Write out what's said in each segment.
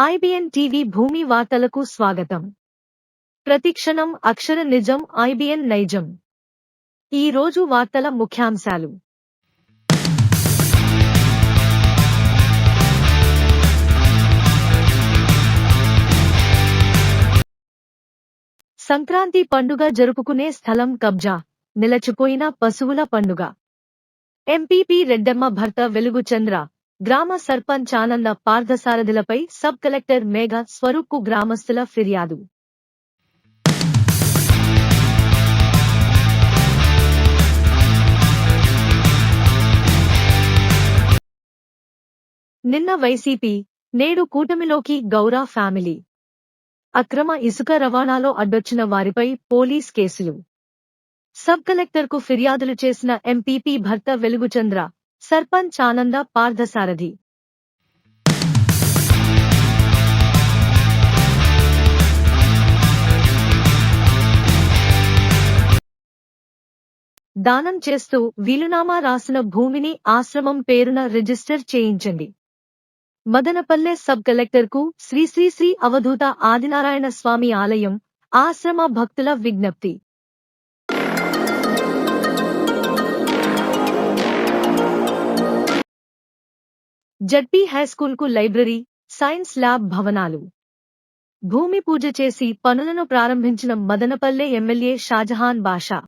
IBN TV భూమి వార్తలకు స్వాగతం. ప్రతిక్షణం అక్షర నిజం ఐబిఎన్ నైజం. ఈ రోజు వార్తల ముఖ్యాంశాలు. సంక్రాంతి పండుగ జరుపుకునే స్థలం కబ్జా నిలచిపోయిన పశువుల పండుగ. ఎంపీపీ రెడ్డమ్మ భర్త వెలుగు చంద్ర గ్రామ సర్పంచ్ ఆనంద పార్థసారథులపై సబ్ కలెక్టర్ మేఘ స్వరూప్కు గ్రామస్తుల ఫిర్యాదు. నిన్న వైసీపీ నేడు కూటమిలోకి గౌరా ఫ్యామిలీ. అక్రమ ఇసుక రవాణాలో అడ్డొచ్చిన వారిపై పోలీస్ కేసులు. సబ్ కలెక్టర్కు ఫిర్యాదులు చేసిన ఎంపీపీ భర్త వెలుగుచంద్ర సర్పంచ్ ఆనంద పార్థసారథి. దానం చేస్తూ వీలునామా రాసిన భూమిని ఆశ్రమం పేరున రిజిస్టర్ చేయించండి. మదనపల్లె సబ్ కలెక్టర్కు శ్రీ శ్రీ శ్రీ అవధూత ఆదినారాయణ స్వామి ఆలయం ఆశ్రమ భక్తుల విజ్ఞప్తి. జడ్పీ హైస్కూల్కు లైబ్రరీ సైన్స్ ల్యాబ్ భవనాలు. భూమి పూజ చేసి పనులను ప్రారంభించిన మదనపల్లె ఎమ్మెల్యే షాజహాన్ బాషా.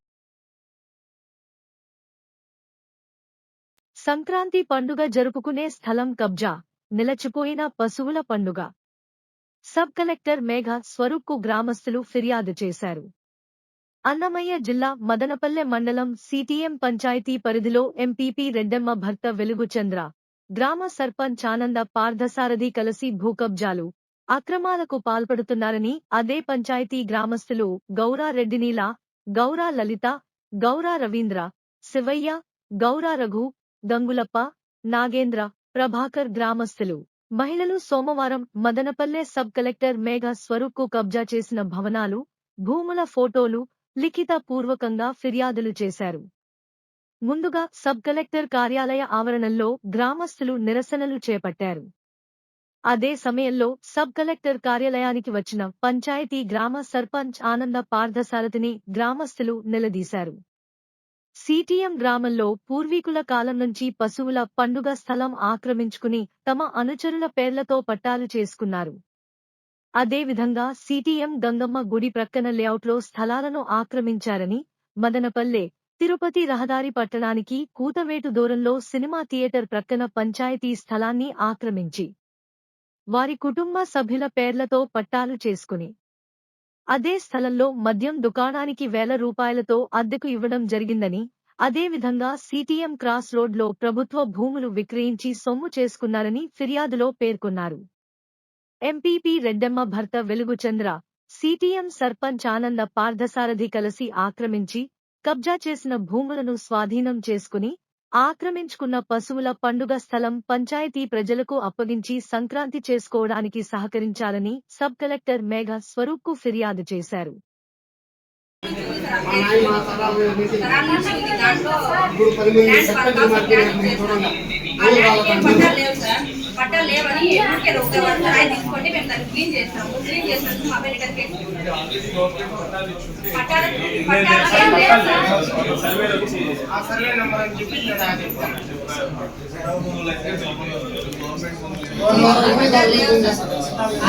సంక్రాంతి పండుగ జరుపుకునే స్థలం కబ్జా. నిలచిపోయిన పశువుల పండుగ. సబ్ కలెక్టర్ మేఘ స్వరూప్కు గ్రామస్తులు ఫిర్యాదు చేశారు. అన్నమయ్య జిల్లా మదనపల్లె మండలం సిటిఎం పంచాయతీ పరిధిలో ఎంపీపీ రెడ్డమ్మ భర్త వెలుగు చంద్ర గ్రామ సర్పంచ్ ఆనంద పార్థసారథి కలిసి భూకబ్జాలు అక్రమాలకు పాల్పడుతున్నారని అదే పంచాయతీ గ్రామస్తులు గౌరా రెడ్డినీల గౌరా లలిత గౌరా రవీంద్ర శివయ్య గౌరా రఘు గంగులప్ప నాగేంద్ర ప్రభాకర్ గ్రామస్తులు. మహిళలు సోమవారం మదనపల్లె సబ్ కలెక్టర్ మేఘ స్వరూప్కు కబ్జా చేసిన భవనాలు భూముల ఫోటోలు లిఖిత పూర్వకంగా ఫిర్యాదులు చేశారు. ముందుగా సబ్ కలెక్టర్ కార్యాలయ ఆవరణంలో గ్రామస్తులు నిరసనలు చేపట్టారు. అదే సమయంలో సబ్ కలెక్టర్ కార్యాలయానికి వచ్చిన పంచాయతీ గ్రామ సర్పంచ్ ఆనంద పార్థసారథిని గ్రామస్తులు నిలదీశారు. సిటిఎం గ్రామంలో పూర్వీకుల కాలం నుంచి పశువుల పండుగ స్థలం ఆక్రమించుకుని తమ అనుచరుల పేర్లతో పట్టాలు చేసుకున్నారు. అదేవిధంగా సిటిఎం గంగమ్మ గుడి ప్రక్కన లేఅవుట్లో స్థలాలను ఆక్రమించారని మదనపల్లె తిరుపతి రహదారి పట్టణానికి కూతవేటు దూరంలో సినిమా థియేటర్ ప్రక్కన పంచాయతీ స్థలాన్ని ఆక్రమించి వారి కుటుంబ సభ్యుల పేర్లతో పట్టాలు చేసుకుని అదే స్థలంలో మద్యం దుకాణానికి వేల రూపాయలతో అద్దెకు ఇవ్వడం జరిగిందని అదేవిధంగా సిటిఎం క్రాస్ రోడ్లో ప్రభుత్వ భూములు విక్రయించి సొమ్ము చేసుకున్నారని ఫిర్యాదులో పేర్కొన్నారు. ఎంపీపీ రెడ్డమ్మ భర్త వెలుగుచంద్ర సిటిఎం సర్పంచ్ ఆనంద పార్థసారథి కలిసి ఆక్రమించి కబ్జా చేసిన భూములను స్వాధీనం చేసుకుని ఆక్రమించుకున్న పశువుల పండుగ స్థలం పంచాయతీ ప్రజలకు అప్పగించి సంక్రాంతి చేసుకోవడానికి సహకరించాలని సబ్ కలెక్టర్ మేఘ స్వరూప్కు ఫిర్యాదు చేశారు. వాళ్ళ పట్టాలు లేవు సార్. పట్టాలు లేవని ఊరికే ఒక వన్ రాయి తీసుకోండి మేము దాన్ని క్లీన్ చేస్తాము. క్లీన్ చేసినందుకు మా పైన రిటర్న్ కేసు పట్టాలు పట్టాలు ఏం లేవు సార్. ఆ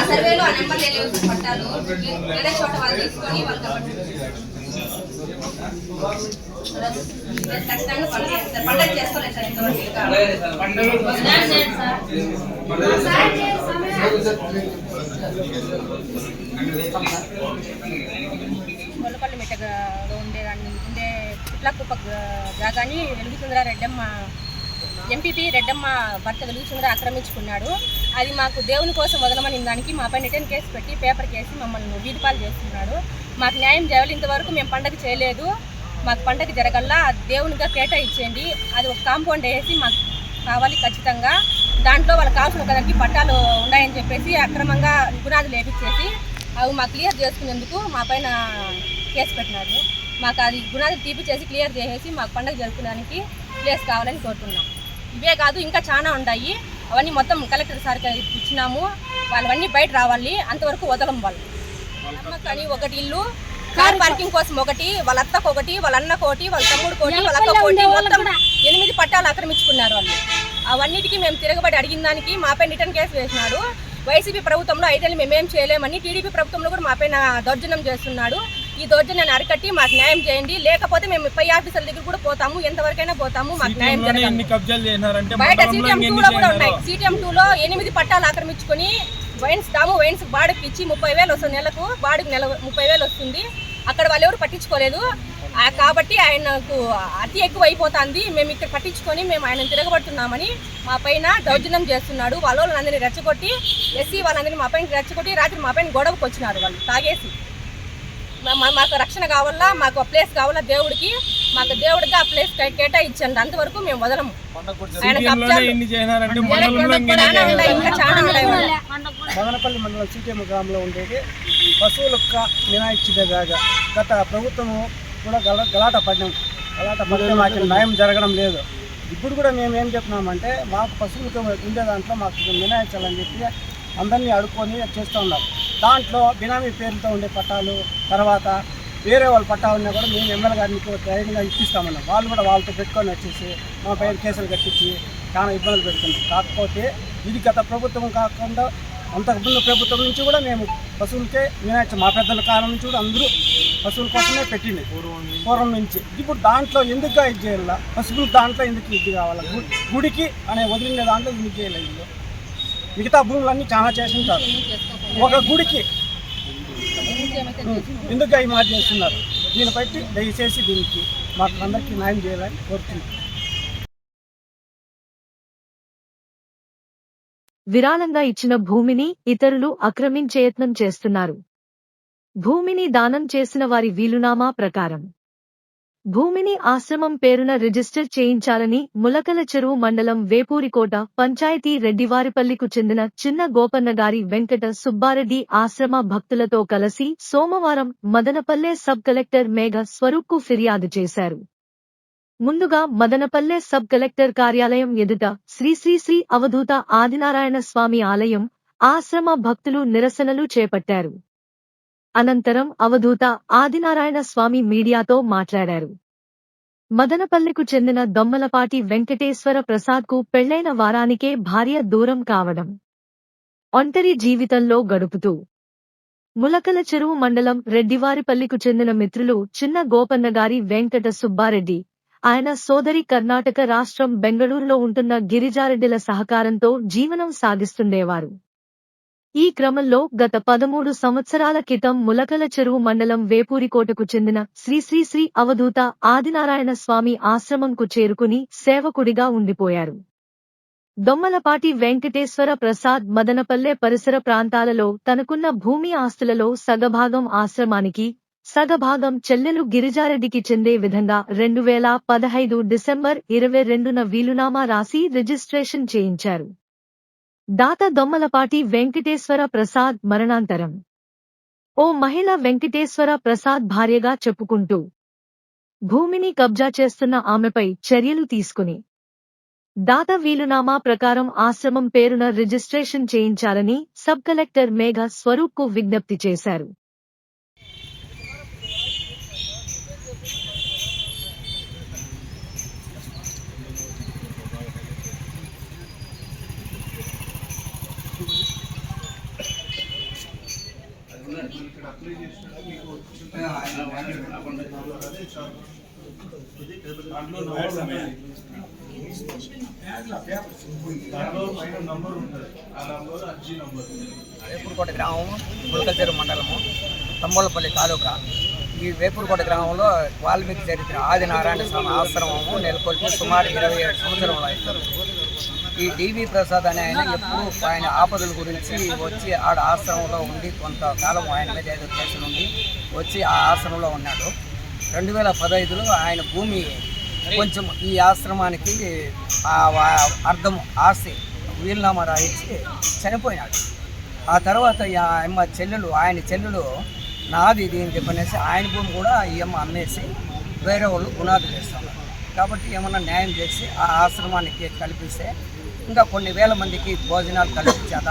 సర్వేలో ఆ నెంబర్ లేవు సార్ పట్టాలు. వేరే చోట వాళ్ళు తీసుకొని వాళ్ళకి ఖచ్చితంగా పండుగ చేస్తారు పండుగ చేసుకోలేదు సార్ ఇంతవరకు ఇంకా పండుగ సార్ గొల్లపల్లి మెట్టగా ఉండేదాన్ని ఉండే పుట్లకుప్ప జాగాని వెలుగుతుందిరా రెడ్డమ్మ ఎంపీపీ రెడ్డమ్మ భర్త వెలుగుతుందిరా ఆక్రమించుకున్నాడు. అది మాకు దేవుని కోసం వదలమని దానికి మా పైన రిటర్న్ కేసు పెట్టి పేపర్ కేసి మమ్మల్ని వీధిపాలు చేస్తున్నాడు. మాకు న్యాయం చేయాలి ఇంతవరకు మేము పండగ చేయలేదు. మాకు పండగ జరగల్లా దేవునిగా కేటాయించండి. అది ఒక కాంపౌండ్ వేసి మాకు కావాలి ఖచ్చితంగా. దాంట్లో వాళ్ళకి కావాల్సిన కదానికి పట్టాలు ఉన్నాయని చెప్పేసి అక్రమంగా గునాదులు లేపించేసి అవి మాకు క్లియర్ చేసుకునేందుకు మా పైన కేసు పెట్టినారు. మాకు అది గునాదులు తీపిచ్చేసి క్లియర్ చేసేసి మాకు పండగ జరుపుకోవడానికి ప్లేస్ కావాలని కోరుతున్నాం. ఇవే కాదు ఇంకా చాలా ఉన్నాయి అవన్నీ మొత్తం కలెక్టర్ సార్కి ఇచ్చినాము. వాళ్ళవన్నీ బయట రావాలి. అంతవరకు వదలం వాళ్ళు. అమ్మకి అని ఒకటి ఇల్లు కార్ పార్కింగ్ కోసం ఒకటి వాళ్ళ అత్తకు ఒకటి వాళ్ళ అన్నకు ఒకటి వాళ్ళ తమ్ముడు ఒకటి వాళ్ళ అక్క ఒకటి. మొత్తం ఎనిమిది పట్టాలు ఆక్రమించుకున్నారు వాళ్ళు. అవన్నిటికీ మేము తిరగబడి అడిగిన దానికి మాపై రిటర్న్ కేసు వేసినాడు. వైసీపీ ప్రభుత్వంలో ఐదేళ్ళు మేమేం చేయలేమని టీడీపీ ప్రభుత్వంలో కూడా మాపైన దౌర్జన్యం చేస్తున్నాడు. ఈ దౌర్జన్యాన్ని అరికట్టి మాకు న్యాయం చేయండి. లేకపోతే మేము పై ఆఫీసర్ల దగ్గర కూడా పోతాము. ఎంతవరకైనా పోతాము. మాకు న్యాయం జరగాలి. బయట సిటిఎం ఎన్ని టూ లో కూడా ఉన్నాయి. సిటిఎం టూ లో ఎనిమిది పట్టాలు ఆక్రమించుకొని వైన్స్ తాము వైన్స్ బాడుకి ఇచ్చి ముప్పై వేలు వస్తుంది నెలకు బాడుకి నెల ముప్పై వేలు వస్తుంది. అక్కడ వాళ్ళు ఎవరు పట్టించుకోలేదు. కాబట్టి ఆయనకు అతి ఎక్కువ అయిపోతుంది మేము ఇక్కడ పట్టించుకొని మేము ఆయన తిరగబడుతున్నామని మా పైన దౌర్జన్యం చేస్తున్నాడు. వాళ్ళ వాళ్ళందరినీ రెచ్చగొట్టి ఎస్సీ వాళ్ళందరినీ మా పైన రెచ్చగొట్టి రాత్రి మా పైన గొడవకు వచ్చినారు వాళ్ళు. తాగేసి. మా- మా- మాకు రక్షణ కావాలా మాకు ఆ ప్లేస్ కావాలా దేవుడికి. మాకు దేవుడికి ఆ ప్లేస్ కేటాయించండి అంతవరకు మేము వదలము. ఆయన కబ్జాలు ఇంకా చాలా ఉన్నాయి. మదనపల్లి మండలం సీటీఎం గ్రామంలో ఉండేది. పశువులకు మినాయించిన జాగా గత ప్రభుత్వము కూడా గల గలాట పడినాం గలాట పడితే మాకు న్యాయం జరగడం లేదు. ఇప్పుడు కూడా మేము ఏం చెప్తున్నామంటే మాకు పశువులకు ఉండే దాంట్లో మాకు మినాయించాలని చెప్పి అందరినీ అడుక్కొని చేస్తూ ఉన్నాం. దాంట్లో బినామీ పేరుతో ఉండే పట్టాలు తర్వాత వేరే వాళ్ళు పట్టా ఉన్నా కూడా మేము ఎమ్మెల్యే గారికి ధైర్యంగా ఇప్పిస్తామన్నా. వాళ్ళు కూడా వాళ్ళతో పెట్టుకొని వచ్చేసి మా పైన కేసులు కట్టించి చాలా ఇబ్బందులు పెడుతున్నాం. కాకపోతే ఇది గత ప్రభుత్వం కాకుండా అంతకుముందు ప్రభుత్వం నుంచి కూడా మేము పశువులకే వినాయక మా పెద్దల కాలం నుంచి కూడా అందరూ పశువుల కోసమే పెట్టింది. పూర్వం నుంచి. ఇప్పుడు దాంట్లో ఎందుకు ఇది చేయాల? పశువులు దాంట్లో ఎందుకు ఇది కావాలా? గుడికి అనే వదిలిన దాంట్లో ఎందుకు చేయాలి మిగతా భూములన్నీ చాలా చేసి ఉంటారు. ఒక గుడికి ఎందుకు అవి మాట చేస్తున్నారు. దీన్ని బట్టి దయచేసి దీనికి మాకు అందరికీ న్యాయం చేయాలని కోరుతున్నాను విరాళంగా ఇచ్చిన భూమిని ఇతరులు అక్రమించేయత్నం చేస్తున్నారు. భూమిని దానం చేసిన వారి వీలునామా ప్రకారం. భూమిని ఆశ్రమం పేరున రిజిస్టర్ చేయించాలని ములకల చెరువు మండలం వేపూరికోట పంచాయతీ రెడ్డివారిపల్లికు చెందిన చిన్న గోపన్నగారి వెంకట సుబ్బారెడ్డి ఆశ్రమ భక్తులతో కలిసి సోమవారం మదనపల్లె సబ్ కలెక్టర్ మేఘ స్వరూప్కు ఫిర్యాదు చేశారు. ముందుగా మదనపల్లె సబ్ కలెక్టర్ కార్యాలయం ఎదుట శ్రీశ్రీశ్రీ అవధూత ఆదినారాయణ స్వామి ఆలయం ఆశ్రమ భక్తులు నిరసనలు చేపట్టారు. అనంతరం అవధూత ఆదినారాయణ స్వామి మీడియాతో మాట్లాడారు. మదనపల్లెకు చెందిన దొమ్మలపాటి వెంకటేశ్వర ప్రసాద్కు పెళ్ళైన వారానికే భార్య దూరం కావడం ఒంటరి జీవితంలో గడుపుతూ ములకల చెరువు మండలం రెడ్డివారిపల్లికు చెందిన మిత్రులు చిన్న గోపన్నగారి వెంకట సుబ్బారెడ్డి ఆయన సోదరి కర్ణాటక రాష్ట్రం బెంగళూరులో ఉంటున్న గిరిజారెడ్డిల సహకారంతో జీవనం సాగిస్తుండేవారు. ఈ క్రమంలో గత పదమూడు సంవత్సరాల క్రితం ములకల చెరువు మండలం వేపూరికోటకు చెందిన శ్రీశ్రీశ్రీ అవధూత ఆదినారాయణ స్వామి ఆశ్రమంకు చేరుకుని సేవకుడిగా ఉండిపోయారు. దొమ్మలపాటి వెంకటేశ్వర ప్రసాద్ మదనపల్లె పరిసర ప్రాంతాలలో తనకున్న భూమి ఆస్తులలో సగభాగం ఆశ్రమానికి సగభాగం చెల్లెలు గిరిజారెడ్డికి చెందే విధంగా రెండు వేల పదహైదు డిసెంబర్ ఇరవై రెండున వీలునామా రాసి రిజిస్ట్రేషన్ చేయించారు. దాత దొమ్మలపాటి వెంకటేశ్వర ప్రసాద్ మరణాంతరం. ఓ మహిళ వెంకటేశ్వర ప్రసాద్ భార్యగా చెప్పుకుంటూ భూమిని కబ్జా చేస్తున్న ఆమెపై చర్యలు తీసుకుని దాత వీలునామా ప్రకారం ఆశ్రమం పేరున రిజిస్ట్రేషన్ చేయించాలని సబ్ కలెక్టర్ మేఘ స్వరూప్కు విజ్ఞప్తి చేశారు. వేపూరుకోట గ్రామం గులకల్చెరు మండలము తంబోలపల్లి తాలూకా. ఈ వేపూరుకోట గ్రామంలో వాల్మీకి చరిత్ర ఆది నారాయణ స్వామి ఆశ్రమము నెలకొల్పి సుమారు ఇరవై ఏడు సంవత్సరంలో అయింది. ఈ డివి ప్రసాద్ అనే ఆయన ఎప్పుడు ఆయన ఆపదల గురించి వచ్చి ఆడ ఆశ్రమంలో ఉండి కొంతకాలం ఆయన మీద ఏదో కేసులు ఉండి వచ్చి ఆ ఆశ్రమంలో ఉన్నాడు. రెండు వేల పదహైదులో ఆయన భూమి కొంచెం ఈ ఆశ్రమానికి ఆ అర్థం ఆస్తి వీలునామా రాయించి చనిపోయినాడు. ఆ తర్వాత ఈ అమ్మ చెల్లెలు ఆయన చెల్లెలు నాది ఇది అని చెప్పనేసి ఆయన భూమి కూడా ఈ అమ్మ అమ్మేసి వేరే వాళ్ళు గుణాలు చేస్తున్నారు కాబట్టి ఏమన్నా న్యాయం చేసి ఆ ఆశ్రమానికి కల్పిస్తే ఇంకా కొన్ని వేల మందికి భోజనాలు కల్పించేత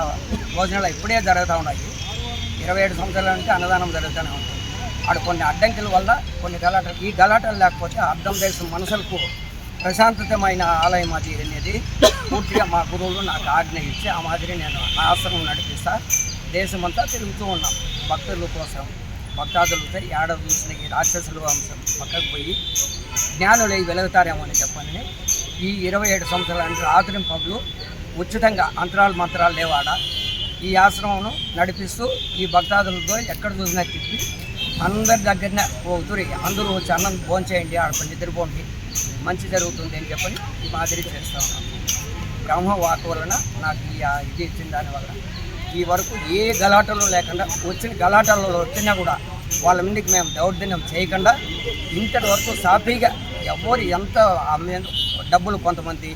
భోజనాలు ఇప్పుడే జరుగుతూ ఉన్నాయి. ఇరవై ఏడు సంవత్సరాల నుంచి అన్నదానం జరుగుతూనే ఉంటుంది అక్కడ కొన్ని అడ్డంకుల వల్ల కొన్ని గలాటలు ఈ గలాటలు లేకపోతే అర్థం దేశం మనసులకు ప్రశాంతతమైన ఆలయం అది అనేది పూర్తిగా మా గురువులు నాకు ఆజ్ఞ ఇచ్చి ఆ మాదిరి నేను ఆ ఆశ్రమం నడిపిస్తా. దేశమంతా తిరుగుతూ ఉన్నాం. భక్తుల కోసం భక్తాదులతో ఏడ చూసిన ఈ రాక్షసులు అంశం పక్కకు పోయి జ్ఞానులై వెలుగుతారేమో అని చెప్పని ఈ ఇరవై ఏడు సంవత్సరాల ఆదరిం పబ్లు ఉచితంగా అంతరాలు మంత్రాలు లేవాడ. ఈ ఆశ్రమం నడిపిస్తూ ఈ భక్తాదులతో ఎక్కడ చూసినా తిప్పి అందరి దగ్గరనే ఓ తురి అందరూ వచ్చి అన్నం భోంచేయండి ఆడ కొంచెం నిద్రపోండి. మంచి జరుగుతుంది అని చెప్పని ఈ మాదిరి చేస్తూ ఉన్నాం. బ్రహ్మ వాక్ వలన నాకు ఈ ఇది ఇచ్చిన దానివల్ల ఈ వరకు ఏ గలాటలు లేకుండా వచ్చిన గలాటలలో వచ్చినా కూడా వాళ్ళ ముందుకు మేము దౌర్జన్యం చేయకుండా ఇంతటి వరకు సాఫీగా ఎవరు ఎంత అమ్మే డబ్బులు కొంతమంది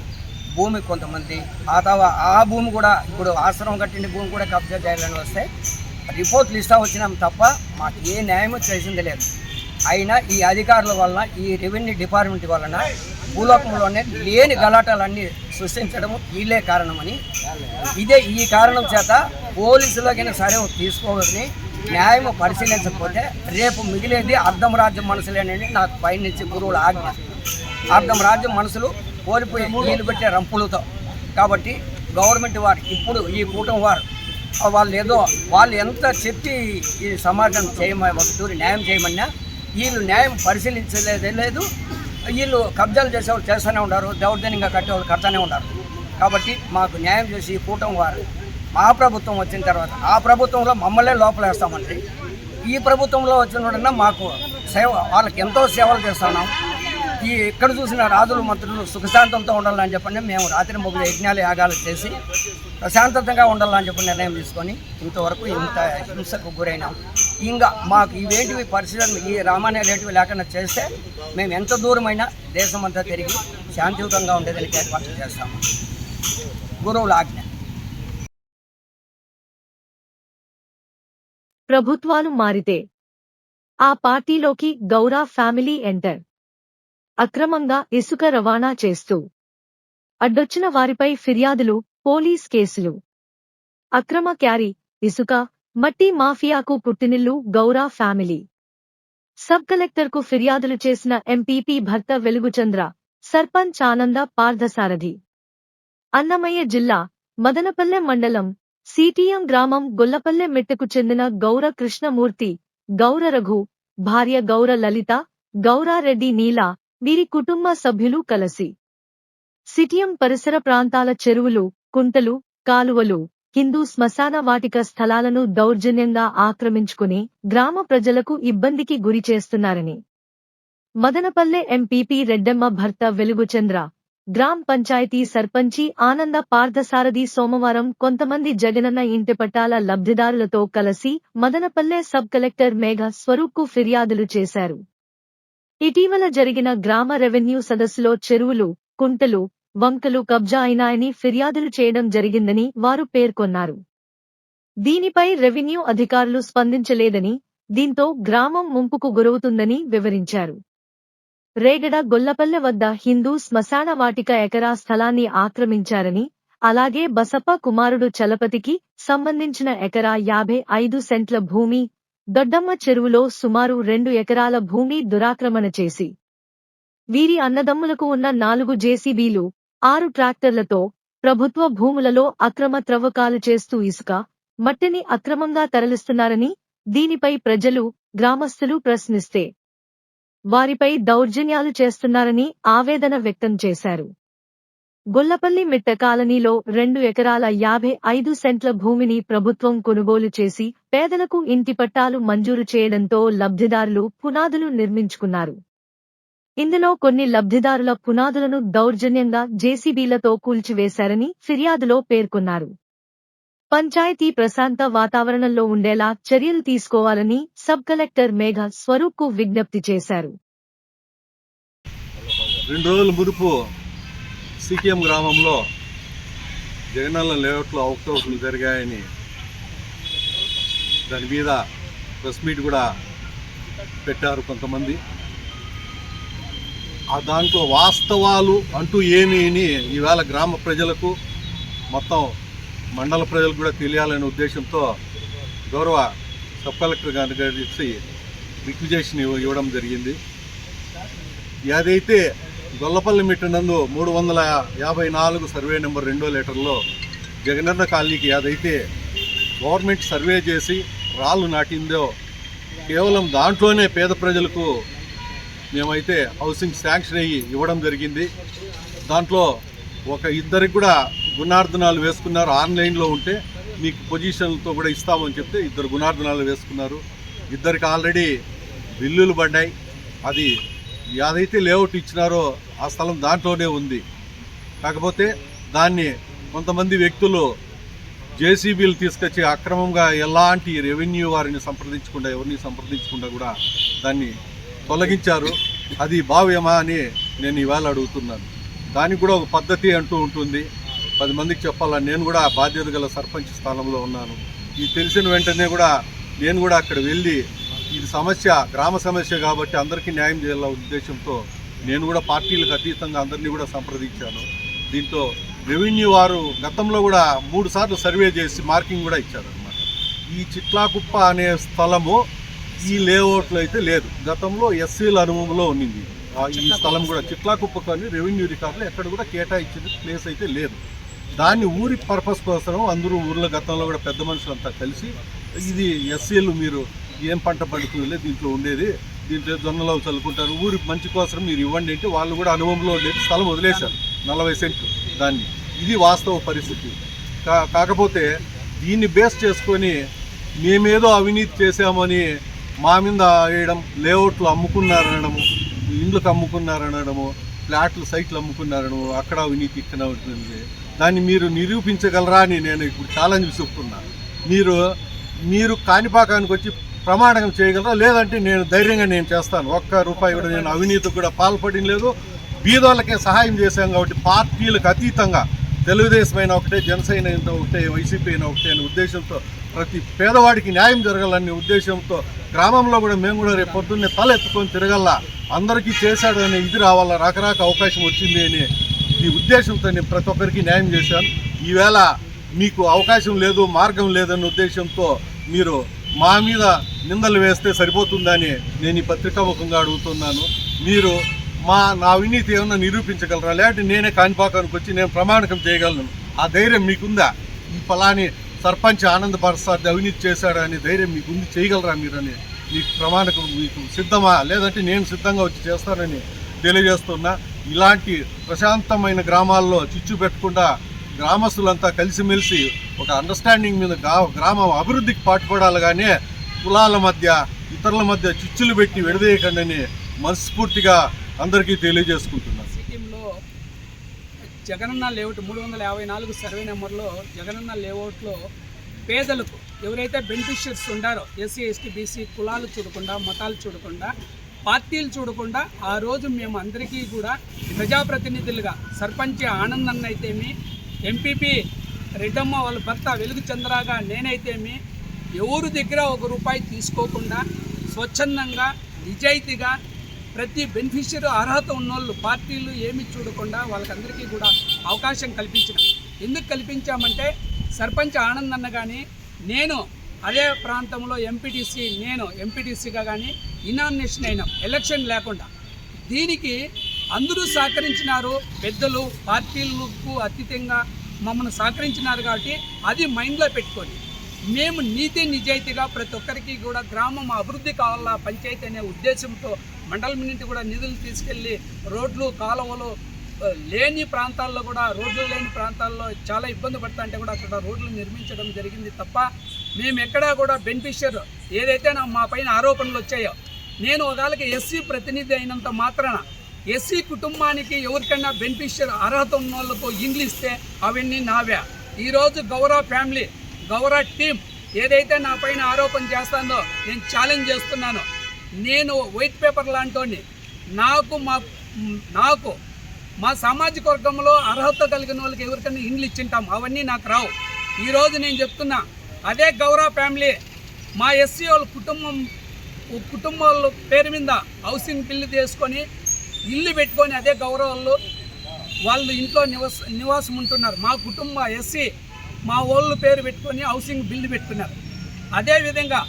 భూమి కొంతమంది. ఆ తర్వాత ఆ భూమి కూడా ఇప్పుడు ఆశ్రమం కట్టిన భూమి కూడా కబ్జా చేయాలని వస్తే రిపోర్ట్ లిస్టా వచ్చినాం తప్ప మాకు ఏ న్యాయమో చేసింది లేదు. అయినా ఈ అధికారుల వలన ఈ రెవెన్యూ డిపార్ట్మెంట్ వలన భూలోకంలోనే లేని గలాటాలన్నీ సృష్టించడం వీళ్ళే కారణమని. ఇదే ఈ కారణం చేత పోలీసులకైనా సరే తీసుకోవాలని న్యాయం పరిశీలించకపోతే రేపు మిగిలేది అర్ధం రాజ్యం మనసులేనని నాకు పైనుంచి గురువుల ఆజ్ఞ. అర్థం రాజ్యం మనసులు కోల్పోయి నీళ్ళు పెట్టే రంపులతో. కాబట్టి గవర్నమెంట్ వారు ఇప్పుడు ఈ కూటమి వారు వాళ్ళు ఏదో వాళ్ళు ఎంత చెప్పి ఈ సమాజం చేయమని ఒక తూరి న్యాయం చేయమన్నా వీళ్ళు న్యాయం పరిశీలించలేదే లేదు. వీళ్ళు కబ్జాలు చేసేవాళ్ళు చేస్తూనే ఉన్నారు దౌర్జన్యంగా కట్టేవాళ్ళు కడతానే ఉన్నారు. కాబట్టి మాకు న్యాయం చేసి ఈ కూటమి వారు మా ప్రభుత్వం వచ్చిన తర్వాత ఆ ప్రభుత్వంలో మమ్మల్నే లోపలేస్తామండి. ఈ ప్రభుత్వంలో వచ్చిన మాకు సేవ వాళ్ళకి ఎంతో సేవలు చేస్తున్నాం. ఈ ఎక్కడ చూసిన రాజులు మంత్రులు సుఖశాంతంతో ఉండాలని చెప్పండి. మేము రాత్రి మొగ్గులు యజ్ఞాలు యాగాలు చేసి ప్రశాంతంగా ఉండాలని చెప్పి నిర్ణయం తీసుకొని ఇంతవరకు ఇంత హింసకు గురైనాం. ఇంకా మాకు ఇవేంటివి పరిశీలన ఈ రామాయణ రేటివి లేకుండా చేస్తే మేము ఎంత దూరమైనా దేశం అంతా తిరిగి శాంతియుతంగా ఉండేదానికి ఏర్పాటు చేస్తాము గురువుల ఆజ్ఞ. ప్రభుత్వాలు మారితే ఆ పార్టీలోకి గౌరా ఫ్యామిలీ ఎంటర్. అక్రమంగా ఇసుక రవాణా చేస్తూ అడ్డొచ్చిన వారిపై ఫిర్యాదులు పోలీస్ కేసులు. అక్రమ క్యారీ ఇసుక మట్టి మాఫియాకు పుట్టినిల్లు గౌరా ఫ్యామిలీ. సబ్ కలెక్టర్కు ఫిర్యాదులు చేసిన ఎంపీపీ భర్త వెలుగుచంద్ర సర్పంచ్ ఆనంద పార్థసారథి. అన్నమయ్య జిల్లా మదనపల్లె మండలం సిటిఎం గ్రామం గొల్లపల్లె మెట్టకు చెందిన గౌర కృష్ణమూర్తి గౌర రఘు భార్య గౌర లలిత గౌరారెడ్డి నీల వీరి కుటుంబ సభ్యులు కలసి. సిటియం పరిసర ప్రాంతాల చెరువులు కుంటలు కాలువలు హిందూ శ్మశాన వాటిక స్థలాలను దౌర్జన్యంగా ఆక్రమించుకుని గ్రామ ప్రజలకు ఇబ్బందికి గురి చేస్తున్నారని. మదనపల్లె ఎంపీపీ రెడ్డమ్మ భర్త వెలుగుచంద్ర గ్రామ పంచాయతీ సర్పంచి ఆనంద పార్థసారథి సోమవారం కొంతమంది జగనన్న ఇంటి పట్టాల లబ్ధిదారులతో కలిసి మదనపల్లె సబ్ కలెక్టర్ మేఘ స్వరూప్కు ఫిర్యాదులు చేశారు. ఇటీవల జరిగిన గ్రామ రెవెన్యూ సదస్సులో చెరువులు కుంటలు వంకలు కబ్జా అయినాయని ఫిర్యాదులు చేయడం జరిగిందని వారు పేర్కొన్నారు. దీనిపై రెవెన్యూ అధికారులు స్పందించలేదని దీంతో గ్రామం ముంపుకు గురవుతుందని వివరించారు. రేగడ గొల్లపల్లె వద్ద హిందూ శ్మశాన వాటిక ఎకరా స్థలాన్ని ఆక్రమించారని అలాగే బసప్ప కుమారుడు చలపతికి సంబంధించిన ఎకరా యాభై ఐదు సెంట్ల భూమి దొడ్డమ్మ చెరువులో సుమారు రెండు ఎకరాల భూమి దురాక్రమణ చేసి వీరి అన్నదమ్ములకు ఉన్న నాలుగు జేసీబీలు ఆరు ట్రాక్టర్లతో ప్రభుత్వ భూములలో అక్రమ త్రవ్వకాలు చేస్తూ ఇసుక మట్టిని అక్రమంగా తరలిస్తున్నారని దీనిపై ప్రజలు గ్రామస్తులు ప్రశ్నిస్తే వారిపై దౌర్జన్యాలు చేస్తున్నారని ఆవేదన వ్యక్తం చేశారు. గొల్లపల్లి మిట్ట కాలనీలో రెండు ఎకరాల యాభై ఐదు సెంట్ల భూమిని ప్రభుత్వం కొనుగోలు చేసి పేదలకు ఇంటి పట్టాలు మంజూరు చేయడంతో లబ్ధిదారులు పునాదులు నిర్మించుకున్నారు. ఇందులో కొన్ని లబ్ధిదారుల పునాదులను దౌర్జన్యంగా జేసీబీలతో కూల్చివేశారని ఫిర్యాదులో పేర్కొన్నారు. పంచాయతీ ప్రశాంత వాతావరణంలో ఉండేలా చర్యలు తీసుకోవాలని సబ్ కలెక్టర్ మేఘ స్వరూప్కు విజ్ఞప్తి చేశారు. రెండు రోజుల మురుపు సికిఎం గ్రామంలో జగనన్న లేఅవుట్లో అవకతవకలు జరిగాయని దాని మీద ప్రెస్ మీట్ కూడా పెట్టారు కొంతమంది. ఆ దాంట్లో వాస్తవాలు అంటూ ఏమీ అని ఈవేళ గ్రామ ప్రజలకు మొత్తం మండల ప్రజలకు కూడా తెలియాలనే ఉద్దేశంతో గౌరవ సబ్ కలెక్టర్ గారి గారికి రిక్విజేషన్ ఇవ్వడం జరిగింది. ఏదైతే గొల్లపల్లి మిట్ట నందు మూడు వందల యాభై నాలుగు సర్వే నెంబర్ రెండో లెటర్లో జగనన్న కాలనీకి అదైతే గవర్నమెంట్ సర్వే చేసి రాళ్ళు నాటిందో కేవలం దాంట్లోనే పేద ప్రజలకు మేమైతే హౌసింగ్ శాంక్షన్ అయ్యి ఇవ్వడం జరిగింది. దాంట్లో ఒక ఇద్దరికి కూడా గుణార్థనాలు వేసుకున్నారు. ఆన్లైన్లో ఉంటే మీకు పొజిషన్లతో కూడా ఇస్తామని చెప్తే ఇద్దరు గుణార్థనాలు వేసుకున్నారు. ఇద్దరికి ఆల్రెడీ బిల్లులు పడ్డాయి. అది ఏదైతే లేఅవుట్ ఇచ్చినారో ఆ స్థలం దాంట్లోనే ఉంది. కాకపోతే దాన్ని కొంతమంది వ్యక్తులు జేసీబీలు తీసుకొచ్చి అక్రమంగా ఎలాంటి రెవెన్యూ వారిని సంప్రదించకుండా ఎవరిని సంప్రదించకుండా కూడా దాన్ని తొలగించారు. అది భావ్యమా అని నేను ఇవాళ అడుగుతున్నాను. దానికి కూడా ఒక పద్ధతి అంటూ ఉంటుంది. పది మందికి చెప్పాలని నేను కూడా బాధ్యత గల సర్పంచ్ స్థానంలో ఉన్నాను. ఇది తెలిసిన వెంటనే కూడా నేను కూడా అక్కడ వెళ్ళి ఇది సమస్య గ్రామ సమస్య కాబట్టి అందరికీ న్యాయం చేయాలన్న ఉద్దేశంతో నేను కూడా పార్టీలకు అతీతంగా అందరినీ కూడా సంప్రదించాను. దీంతో రెవెన్యూ వారు గతంలో కూడా మూడు సార్లు సర్వే చేసి మార్కింగ్ కూడా ఇచ్చారు అనమాట ఈ చిట్లాకుప్ప అనే స్థలము ఈ లేఅవుట్లో అయితే లేదు. గతంలో ఎస్సీల అనుభవంలో ఉన్నింది. ఆ ఈ స్థలం కూడా చిట్లాకుప్ప కానీ రెవెన్యూ రికార్డులో ఎక్కడ కూడా కేటాయించిన ప్లేస్ అయితే లేదు. దాన్ని ఊరి పర్పస్ కోసం అందరూ ఊర్లో గతంలో కూడా పెద్ద మనుషులంతా కలిసి ఇది ఎస్సీలు మీరు ఏం పంట పండుతుందిలే? దీంట్లో ఉండేది. దీంట్లో జొన్నలో చల్లుకుంటారు. ఊరి మంచి కోసం మీరు ఇవ్వండి అంటే వాళ్ళు కూడా అనుభవంలో ఉండేది స్థలం వదిలేశారు. నలభై సెంట్లు దాన్ని. ఇది వాస్తవ పరిస్థితి. కా కాకపోతే దీన్ని బేస్ చేసుకొని మేమేదో అవినీతి చేశామని మా మీద వేయడం లేఅవుట్లు అమ్ముకున్నారనడము ఇండ్లకు అమ్ముకున్నారనడము ఫ్లాట్లు సైట్లు అమ్ముకున్నారనము అక్కడ అవినీతి ఇక్కడ ఉంటుంది దాన్ని మీరు నిరూపించగలరా అని నేను ఇప్పుడు ఛాలెంజ్ చెప్తున్నాను మీరు మీరు కాణిపాకానికి వచ్చి ప్రమాణం చేయగలరా? లేదంటే నేను ధైర్యంగా నేను చేస్తాను. ఒక్క రూపాయి కూడా నేను అవినీతికి కూడా పాల్పడిన లేదు. బీదోళ్ళకే సహాయం చేశాం కాబట్టి పార్టీలకు అతీతంగా తెలుగుదేశం అయినా ఒకటే జనసేన అయినా ఒకటే వైసీపీ అయినా ఒకటే అనే ఉద్దేశంతో ప్రతి పేదవాడికి న్యాయం జరగాలనే ఉద్దేశంతో గ్రామంలో కూడా మేము కూడా రేపు పొద్దున్నే తల ఎత్తుకొని తిరగల్లా? అందరికీ చేశాడు అనే ఇది రావాలా? రాకరాక అవకాశం వచ్చింది అని ఈ ఉద్దేశంతో నేను ప్రతి ఒక్కరికి న్యాయం చేశాను. ఈవేళ మీకు అవకాశం లేదు మార్గం లేదన్న ఉద్దేశంతో మీరు మా మీద నిందలు వేస్తే సరిపోతుందని నేను ఈ పత్రికాముఖంగా అడుగుతున్నాను. మీరు మా నా అవినీతి ఏమన్నా నిరూపించగలరా? లేదంటే నేనే కాణిపాకానికి వచ్చి నేను ప్రమాణకం చేయగలను. ఆ ధైర్యం మీకుందా? ఈ ఫలాని సర్పంచ్ ఆనంద్ ప్రసాద్ అవినీతి చేశాడు అనే ధైర్యం మీకు ఉంది చేయగలరా మీరని మీకు ప్రమాణకం మీకు సిద్ధమా? లేదంటే నేను సిద్ధంగా వచ్చి చేస్తానని తెలియజేస్తున్నా. ఇలాంటి ప్రశాంతమైన గ్రామాల్లో చిచ్చు పెట్టకుండా గ్రామస్తులంతా కలిసిమెలిసి ఒక అండర్స్టాండింగ్ మీద గ్రామ గ్రామం అభివృద్ధికి పాటుపడాలగానే కులాల మధ్య ఇతరుల మధ్య చిచ్చులు పెట్టి విడదీయకండి అని మనస్ఫూర్తిగా అందరికీ తెలియజేసుకుంటున్నాను. సిక్కింలో జగనన్న లేఅవుట్ మూడు వందల యాభై నాలుగు సర్వే నెంబర్లో జగనన్న లేఅవుట్లో పేదలకు ఎవరైతే బెనిఫిషియర్స్ ఉండారో ఎస్సీ ఎస్టీ బీసీ కులాలు చూడకుండా మతాలు చూడకుండా పార్టీలు చూడకుండా ఆ రోజు మేము అందరికీ కూడా ప్రజాప్రతినిధులుగా సర్పంచ్ ఆనంద్ అయితేమి ఎంపీపీ రెడ్డమ్మ వాళ్ళ భర్త వెలుగు చంద్రగా నేనైతేమి ఎవరి దగ్గర ఒక రూపాయి తీసుకోకుండా స్వచ్ఛందంగా నిజాయితీగా ప్రతి బెనిఫిషియరీ అర్హత ఉన్నోళ్ళు పార్టీలు ఏమి చూడకుండా వాళ్ళకందరికీ కూడా అవకాశం కల్పించిన. ఎందుకు కల్పించామంటే సర్పంచ్ ఆనంద్ అన్న కానీ నేను అదే ప్రాంతంలో ఎంపీటీసీ నేను ఎంపీటీసీగా కానీ ఇనామినేషన్ అయినాం. ఎలక్షన్ లేకుండా. దీనికి అందరూ సహకరించినారు. పెద్దలు పార్టీలకు అతీతంగా మమ్మల్ని సహకరించినారు కాబట్టి అది మైండ్లో పెట్టుకొని మేము నీతి నిజాయితీగా ప్రతి ఒక్కరికి కూడా గ్రామం అభివృద్ధి కావాలా పంచాయతీ అనే ఉద్దేశంతో మండలం నుండి కూడా నిధులు తీసుకెళ్ళి రోడ్లు కాలువలు లేని ప్రాంతాల్లో కూడా రోడ్లు లేని ప్రాంతాల్లో చాలా ఇబ్బంది పడతా అంటే కూడా అక్కడ రోడ్లు నిర్మించడం జరిగింది తప్ప మేము ఎక్కడా కూడా బెనిఫిషియర్ ఏదైతే నా మా పైన ఆరోపణలు వచ్చాయో నేను ఒకవేళకి ఎస్సీ ప్రతినిధి అయినంత మాత్రాన ఎస్సీ కుటుంబానికి ఎవరికైనా బెనిఫిషియర్ అర్హత ఉన్న వాళ్ళకు ఇండ్లు ఇస్తే అవన్నీ నావే. ఈరోజు గౌరవ ఫ్యామిలీ గౌరవ టీం ఏదైతే నా పైన ఆరోపణ చేస్తానో నేను ఛాలెంజ్ చేస్తున్నాను. నేను వైట్ పేపర్ లాంటి నాకు మా నాకు మా సామాజిక వర్గంలో అర్హత కలిగిన వాళ్ళకి ఎవరికైనా ఇండ్లు ఇచ్చింటాం. అవన్నీ నాకు రావు. ఈరోజు నేను చెప్తున్నా అదే గౌరవ ఫ్యామిలీ మా ఎస్సీ వాళ్ళ కుటుంబం కుటుంబాల పేరు మీద హౌసింగ్ బిల్లు తీసుకొని ఇల్లు పెట్టుకొని అదే గౌరవాలు వాళ్ళు ఇంట్లో నివాస నివాసం ఉంటున్నారు. మా కుటుంబ ఎస్సీ మా వాళ్ళు పేరు పెట్టుకొని హౌసింగ్ బిల్లు పెట్టుకున్నారు. అదేవిధంగా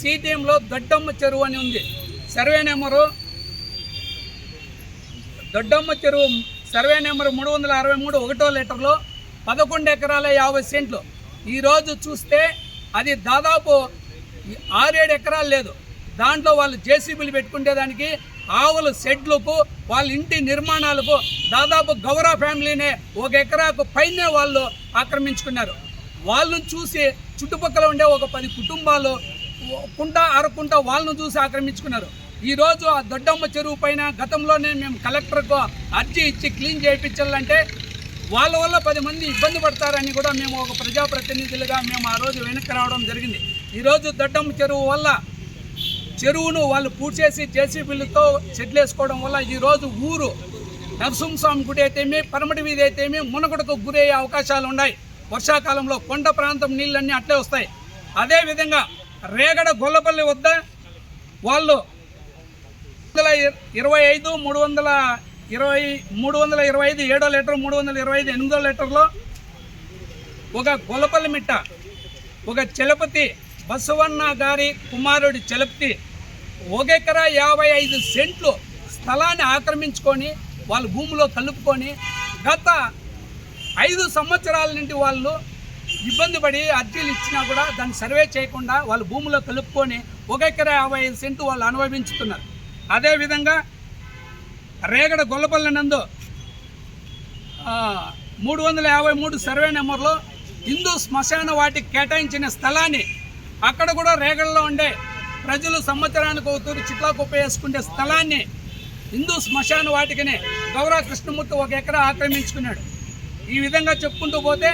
సీటీఎంలో దొడ్డమ్మ చెరువు అని ఉంది. సర్వే నెంబరు దొడ్డమ్మ చెరువు సర్వే నెంబర్ మూడు వందల అరవై మూడు ఒకటో లీటర్లో పదకొండు ఎకరాల యాభై సెంట్లు. ఈరోజు చూస్తే అది దాదాపు ఆరేడు ఎకరాలు లేదు. దాంట్లో వాళ్ళు జేసీబీలు పెట్టుకునేదానికి ఆవుల షెడ్లకు వాళ్ళ ఇంటి నిర్మాణాలకు దాదాపు గౌరవ ఫ్యామిలీనే ఒక ఎకరాకు పైనే వాళ్ళు ఆక్రమించుకున్నారు. వాళ్ళను చూసి చుట్టుపక్కల ఉండే ఒక పది కుటుంబాలు కుంట అరకుంట వాళ్ళను చూసి ఆక్రమించుకున్నారు. ఈరోజు ఆ దొడ్డమ్మ చెరువు పైన గతంలోనే మేము కలెక్టర్కు అర్జీ ఇచ్చి క్లీన్ చేయించాలంటే వాళ్ళ వల్ల పది మంది ఇబ్బంది పడతారని కూడా మేము ఒక ప్రజాప్రతినిధులుగా మేము ఆ రోజు వెనక్కి రావడం జరిగింది. ఈరోజు దొడ్డమ్మ చెరువు వల్ల చెరువును వాళ్ళు పూర్తి చేసి జేసీబీలతో సెటిల్ వేసుకోవడం వల్ల ఈరోజు ఊరు నరసింహస్వామి గుడి అయితేమి పరమటి వీధి అయితేమి మునగడకు గురయ్యే అవకాశాలు ఉన్నాయి. వర్షాకాలంలో కొండ ప్రాంతం నీళ్ళన్నీ అట్లే వస్తాయి. అదేవిధంగా రేగడ గొల్లపల్లి వద్ద వాళ్ళు వందల ఇరవై ఐదు మూడు వందల ఇరవై మూడు వందల ఇరవై ఐదు ఏడో లీటర్ మూడు వందల ఇరవై ఐదు ఎనిమిదో లీటర్లో ఒక గొల్లపల్లి మిట్ట ఒక చలపతి బసవన్న గారి కుమారుడి చలపతి ఒక ఎకరా యాభై ఐదు సెంట్లు స్థలాన్ని ఆక్రమించుకొని వాళ్ళ భూమిలో కలుపుకొని గత ఐదు సంవత్సరాల నుండి వాళ్ళు ఇబ్బంది పడి అర్జీలు ఇచ్చినా కూడా దాన్ని సర్వే చేయకుండా వాళ్ళ భూమిలో కలుపుకొని ఒక ఎకరా యాభై ఐదు సెంటు వాళ్ళు అనుభవించుతున్నారు. అదేవిధంగా రేగడ గొల్లపల్లి నందు మూడు వందల యాభై మూడు సర్వే నెంబర్లో హిందూ శ్మశాన వాటికి కేటాయించిన స్థలాన్ని అక్కడ కూడా రేగడలో ఉండే ప్రజలు సంవత్సరానికి ఒకతూరు చిట్లా కుప్ప వేసుకునే స్థలాన్ని హిందూ శ్మశాన వాటికనే గౌరవ కృష్ణమూర్తి ఒక ఎకరా ఆక్రమించుకున్నాడు. ఈ విధంగా చెప్పుకుంటూ పోతే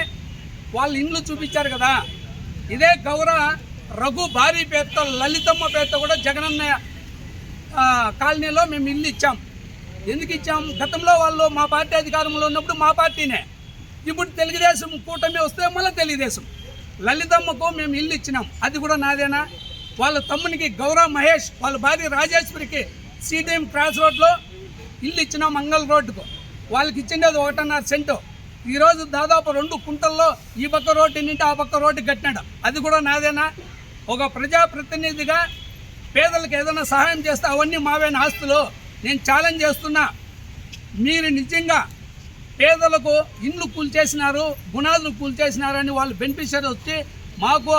వాళ్ళు ఇండ్లు చూపించారు కదా. ఇదే గౌరవ రఘు భారీ పేరుతో లలితమ్మ పేరుతో కూడా జగనన్న కాలనీలో మేము ఇల్లు ఇచ్చాం. ఎందుకు ఇచ్చాం? గతంలో వాళ్ళు మా పార్టీ అధికారంలో ఉన్నప్పుడు మా పార్టీనే. ఇప్పుడు తెలుగుదేశం కూటమి వస్తే మళ్ళీ తెలుగుదేశం. లలితమ్మకు మేము ఇల్లు ఇచ్చినాం. అది కూడా నాదేనా? వాళ్ళ తమ్మునికి గౌరవ్ మహేష్ వాళ్ళ భార్య రాజేశ్వరికి సీడీఎం క్రాస్ రోడ్లో ఇల్లు ఇచ్చినాం మంగళ రోడ్డుకు. వాళ్ళకి ఇచ్చిండేది ఒకటిన్నర సెంటు. ఈరోజు దాదాపు రెండు కుంటల్లో ఈ పక్క రోడ్డు నింటి ఆ పక్క రోడ్డు కట్టినాడు. అది కూడా నాదేనా? ఒక ప్రజాప్రతినిధిగా పేదలకు ఏదైనా సహాయం చేస్తే అవన్నీ మావైన ఆస్తులు? నేను ఛాలెంజ్ చేస్తున్నా. మీరు నిజంగా పేదలకు ఇండ్లు కూల్చేసినారు గుణాలు కూల్చేసినారని వాళ్ళు బెనిఫిషియరీ వచ్చి మాకు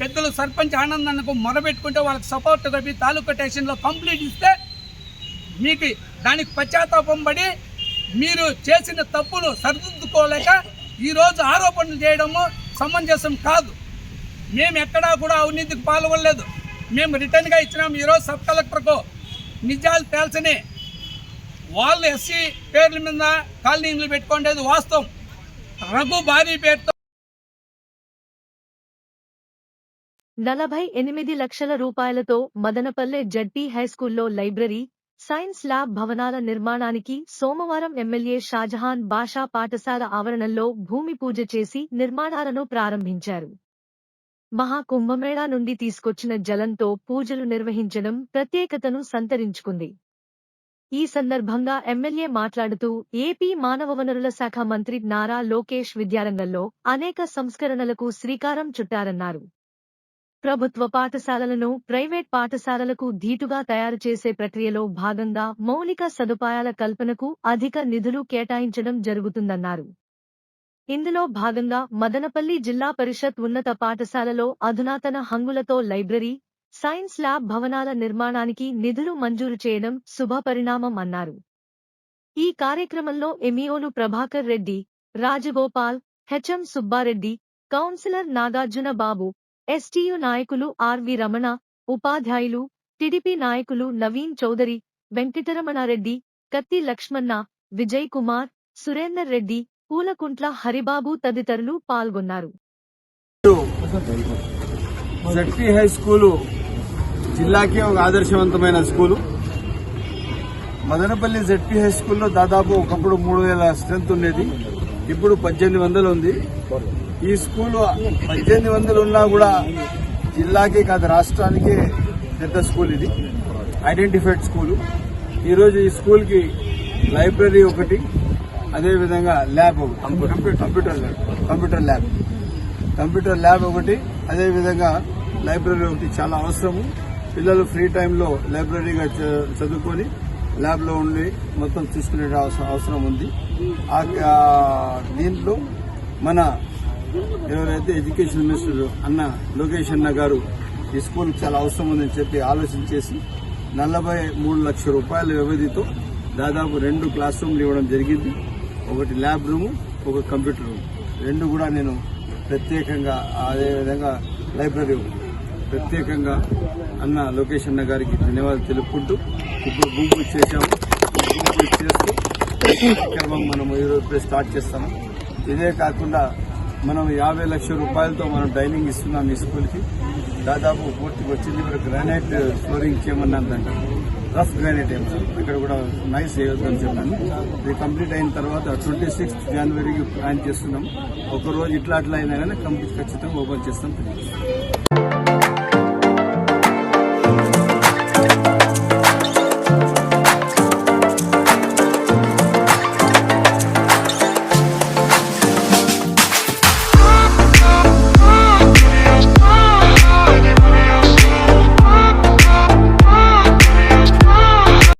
పెద్దలు సర్పంచ్ ఆనందానికి మొరబెట్టుకుంటే వాళ్ళకి సపోర్ట్ కలిపి తాలూకా స్టేషన్లో కంప్లీట్ ఇస్తే మీకు దానికి పశ్చాత్తాపం పడి మీరు చేసిన తప్పును సరిదిద్దుకోలేక ఈరోజు ఆరోపణలు చేయడము సమంజసం కాదు. మేము ఎక్కడా కూడా అవినీతికి పాల్గొనలేదు. మేము రిటర్న్గా ఇచ్చినాం ఈరోజు సబ్ కలెక్టర్కు నిజాలు తేల్చని వాళ్ళు ఎస్సీ పేర్ల మీద కాలనీలు పెట్టుకుంటేది వాస్తవం. రఘు భారీ పేరుతో నలభై ఎనిమిది లక్షల రూపాయలతో మదనపల్లె జడ్పీ హైస్కూల్లో లైబ్రరీ సైన్స్ ల్యాబ్ భవనాల నిర్మాణానికి సోమవారం ఎమ్మెల్యే షాజహాన్ బాషా పాఠశాల ఆవరణలో భూమి పూజ చేసి నిర్మాణాలను ప్రారంభించారు. మహాకుంభమేళా నుండి తీసుకొచ్చిన జలంతో పూజలు నిర్వహించడం ప్రత్యేకతను సంతరించుకుంది. ఈ సందర్భంగా ఎమ్మెల్యే మాట్లాడుతూ ఏపీ మానవ వనరుల శాఖ మంత్రి నారా లోకేష్ విద్యారంగంలో అనేక సంస్కరణలకు శ్రీకారం చుట్టారన్నారు. ప్రభుత్వ పాఠశాలలను ప్రైవేట్ పాఠశాలలకు ధీటుగా తయారు చేసే ప్రక్రియలో భాగంగా మౌలిక సదుపాయాల కల్పనకు అధిక నిధులు కేటాయించడం జరుగుతుందన్నారు. ఇందులో భాగంగా మదనపల్లి జిల్లా పరిషత్ ఉన్నత పాఠశాలలో అధునాతన హంగులతో లైబ్రరీ సైన్స్ ల్యాబ్ భవనాల నిర్మాణానికి నిధులు మంజూరు చేయడం శుభపరిణామం అన్నారు. ఈ కార్యక్రమంలో ఎమిఓలు Prabhakar Reddy Rajagopal HM Subbareddy councillor Nagarjuna Babu STU నాయకులు ఆర్వి రమణ ఉపాధ్యాయులు టిడిపి నాయకులు నవీన్ చౌదరి వెంకటరమణారెడ్డి కత్తి లక్ష్మణ విజయ్ కుమార్ సురేందర్ రెడ్డి పూలకుంట్ల హరిబాబు తదితరులు పాల్గొన్నారు. జడ్పీ హై స్కూలు జిల్లాకే ఒక ఆదర్శవంతమైన స్కూలు. మదనపల్లి జెడ్పీ హై స్కూల్లో దాదాపు ఒకప్పుడు మూడు వేల స్ట్రెంత్ ఉండేది. ఇప్పుడు పద్దెనిమిది వందలు ఉంది. ఈ స్కూల్ పద్దెనిమిది వందలు ఉన్నా కూడా జిల్లాకే కాదు రాష్ట్రానికే పెద్ద స్కూల్ ఇది. Identified school. ఈరోజు ఈ స్కూల్కి లైబ్రరీ ఒకటి అదేవిధంగా ల్యాబ్ ఒకటి. Computer lab computer lab. Computer lab ఒకటి అదేవిధంగా లైబ్రరీ ఒకటి. చాలా అవసరము. పిల్లలు ఫ్రీ టైంలో లైబ్రరీగా చ- చదువుకొని ల్యాబ్లో ఉండి మొత్తం తీసుకునే అవసరం అవసరం ఉంది. ఆ- దీంట్లో మన ఎవరైతే ఎడ్యుకేషన్ మినిస్టర్ అన్న లోకేష్ అన్న గారు ఈ స్కూల్ చాలా అవసరం ఉందని చెప్పి ఆలోచించేసి నలభై మూడు లక్షల రూపాయల వ్యవధితో దాదాపు రెండు క్లాస్ రూమ్లు ఇవ్వడం జరిగింది. ఒకటి ల్యాబ్ రూము ఒక కంప్యూటర్ రూమ్ రెండు కూడా నేను ప్రత్యేకంగా అదేవిధంగా లైబ్రరీ ఉంది ప్రత్యేకంగా అన్న లోకేష్ అన్న గారికి ధన్యవాదాలు తెలుపుకుంటూ ఇప్పుడు భూమి పూజ చేశాము భూమి చేస్తూ కార్యక్రమం మనం ఈరోజు స్టార్ట్ చేస్తాము. ఇదే కాకుండా మనం యాభై లక్షల రూపాయలతో మనం డైనింగ్ ఇస్తున్నాం ఈ స్కూల్కి. దాదాపు పూర్తికి వచ్చింది. ఇప్పుడు గ్రానైట్ ఫ్లోరింగ్ చేయమన్నదంట రఫ్ గ్రానైట్ ఏం ఇక్కడ కూడా నైస్ వేయొద్దని చెప్పాను. ఇది కంప్లీట్ అయిన తర్వాత ట్వంటీ సిక్స్త్ జనవరికి ప్లాన్ చేస్తున్నాం ఒక రోజు ఇట్లా అట్లా అయినా కానీ కంప్లీట్ ఖచ్చితంగా ఓపెన్ చేస్తాం.